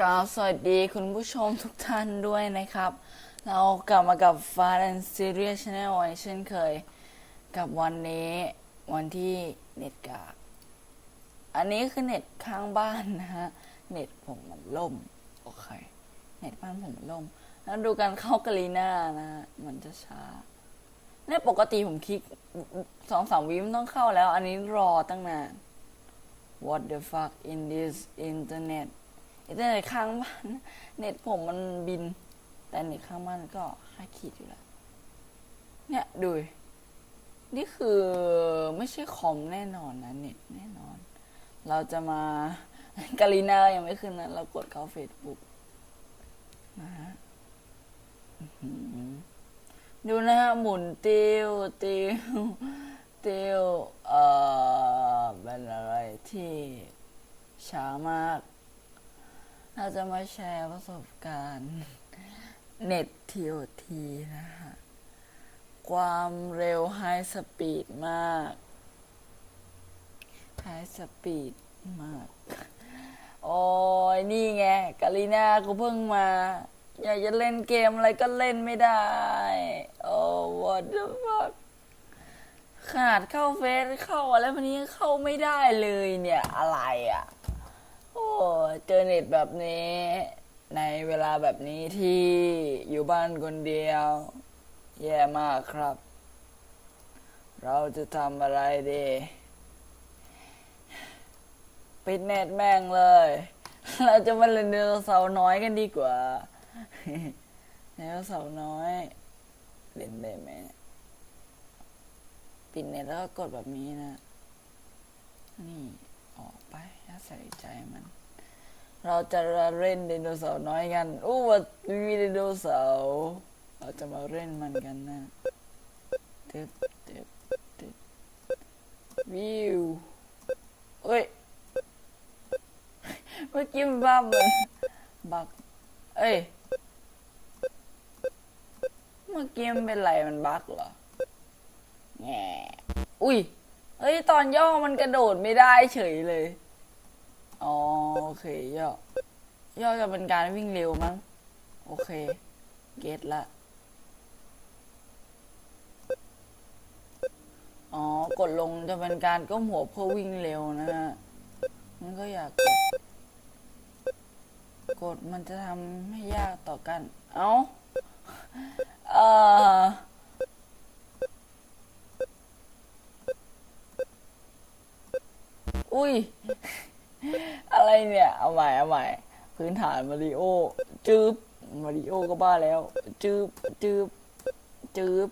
กาบสวัสดีคุณผู้ชมทุกท่านด้วยนะครับ เรากลับมากับ Fast and Serious Channel ไว้เช่นเคย กับวันนี้วันที่เน็ตกากอันนี้คือเน็ตข้างบ้านนะฮะ เน็ตผมมันล่ม โอเค เน็ตบ้านผมมันล่ม แล้วดูการเข้ากาลีน่านะมันจะช้าเนี่ยปกติผมคลิกสองสามวิมต้องเข้าแล้ว อันนี้รอตั้งนาน What the fuck in this internet อินเทอร์เน็ตข้างบ้านเน็ตผมมันบิน แต่เน็ตข้างบ้านก็ห้าขีดอยู่แล้ว เนี่ยดูนี่คือไม่ใช่คอมแน่นอนนะเน็ตแน่นอน เราจะมากาลินายังไม่ขึ้นนะเรากดเข้า Facebook นะฮะดูนะฮะหมุนติวติวติวเอ่อเป็นอะไรที่ช้ามาก เราจะมาแชร์ประสบการณ์เน็ตทีโอทีนะฮะความเร็วไฮสปีดมากไฮสปีดมาก โอ้ยนี่ไงกาลินากูเพิ่งมา อยากจะเล่นเกมอะไรก็เล่นไม่ได้ โอ้ what the fuck ขนาดเข้าเฟซเข้าอะไรพวกนี้เข้าไม่ได้เลยเนี่ยอะไรอะ เจอเน็ตแบบนี้ ในเวลาแบบนี้ที่อยู่บ้านคนเดียว แย่มากครับ เราจะทำอะไรดี ปิดเน็ตแม่งเลย เราจะมาเล่นไดโนเสาร์น้อยกันดีกว่าไดโนเสาร์น้อย เล่นได้ไหมปิดเน็ตแล้วก็กดแบบนี้นะ นี่ออกไปอย่าใส่ใจมัน เราจะเล่นไดโนเสาร์น้อยกันอู้ว่ามีไดโนเสาร์เราจะมาเล่นมันกันนะตึ๊บตึ๊บตึ๊บวิวเอ้ยเมื่อกี้มันบ้ามันบัก เอ้ย เมื่อกี้มันเป็นไรมันบักเหรอแง่อุ้ยเฮ้ย ตอนย่อมันกระโดดไม่ได้เฉยเลย อ๋อโอเคย่อย่อจะเป็นการวิ่งเร็วมั้ง โอเค เก็ตละ อ๋อ กดลงจะเป็นการก้มหัวเพื่อวิ่งเร็วนะฮะมันก็อยากกดกดมันจะทำให้ยากต่อกัน เอา้า เอออุ้ย อะไรเนี่ย เอาใหม่เอาใหม่พื้นฐานมาริโอจืบมาริโอก็บ้าแล้วจืบจืบจืบ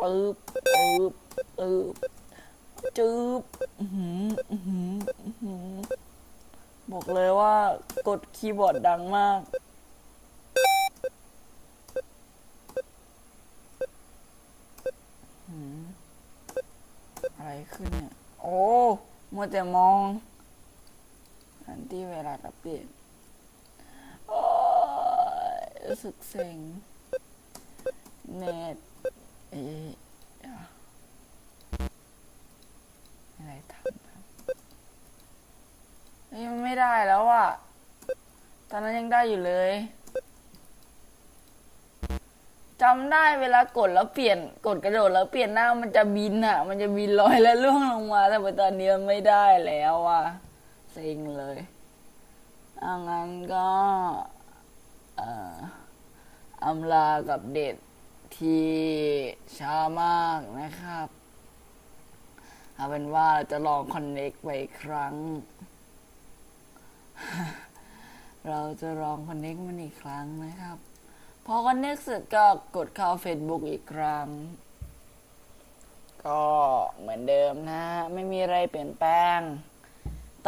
ปึ๊บปึ๊บปึ๊บจืบอื้อหืออื้อหืออื้อหือบอกเลยว่ากดคีย์บอร์ดดังมากอะไรขึ้นเนี่ย โอ้มัวแต่มองันที่เวลาอัปเดตโอ้ยรู้สึกเซ็งเน็ตเอ๊ะเดี๋ยอะไรทำยมันไม่ได้แล้วอะ ตอนนั้นยังได้อยู่เลยจำได้เวลากดแล้วเปลี่ยนกดกระโดดแล้วเปลี่ยนหน้ามันจะบินอะมันจะบินลอยแล้วล่วงลงมาแต่ว่าตอนนี้มันไม่ได้แล้วอะ ซ็งเลยอางั้นก็อำลากับเด็ดที่ช้ามากนะครับเอาเป็นว่าจะลองคอนเน็กไปอีกครั้ง เราจะลองคอนเน็กมันอีกครั้งนะครับ พอคอนเน็กเสร็จก็กดเข้า Facebook อีกครั้ง ก็เหมือนเดิมนะ ไม่มีอะไรเปลี่ยนแปลง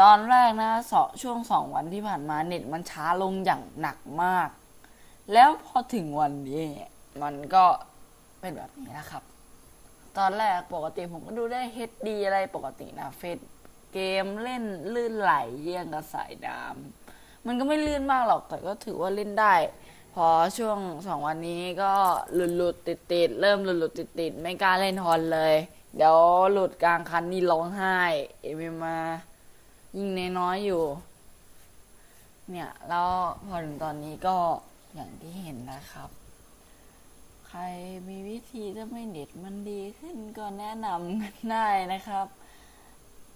ตอนแรกนะสอช่วงสองวันที่ผ่านมาเน็ตมันช้าลงอย่างหนักมาก แล้วพอถึงวันนี้ มันก็เป็นแบบนี้นะครับ ตอนแรกปกติผมก็ดูได้ HD อะไรปกตินะเฟซเกมเล่นลื่นไหลเยี่ยงกับสายน้ำมันก็ไม่ลื่นมากหรอกแต่ก็ถือว่าเล่นได้ พอช่วงสองวันนี้ก็หลุดหลุดติดติดเริ่มหลุดหลุดติดติดไม่กล้าเล่นฮอนเลย เดี๋ยวหลุดกลางคันนี่ร้องไห้ เอมมา ยิ่งน้อยอยู่ เนี่ย แล้วพอถึงตอนนี้ก็อย่างที่เห็นนะครับ ใครมีวิธีจะไม่เน็ตมันดีขึ้นก็แนะนำกันได้นะครับ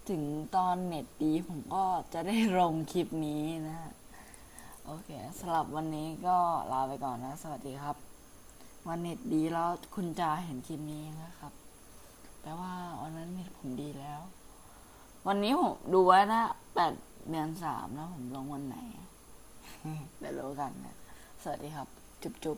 ถึงตอนเน็ตดีผมก็จะได้ลงคลิปนี้นะฮะโอเคสำหรับวันนี้ก็ลาไปก่อนนะ สวัสดีครับ วันเน็ตดีแล้วคุณจะเห็นคลิปนี้นะครับ แปลว่าวันนั้นเน็ตผมดีแล้ว วันนี้ผมดูไว้นะแปดเดือนสามแล้วผมลงวันไหนเดี๋ยวรู้กันนะ สวัสดีครับ จุ๊บจุ๊บ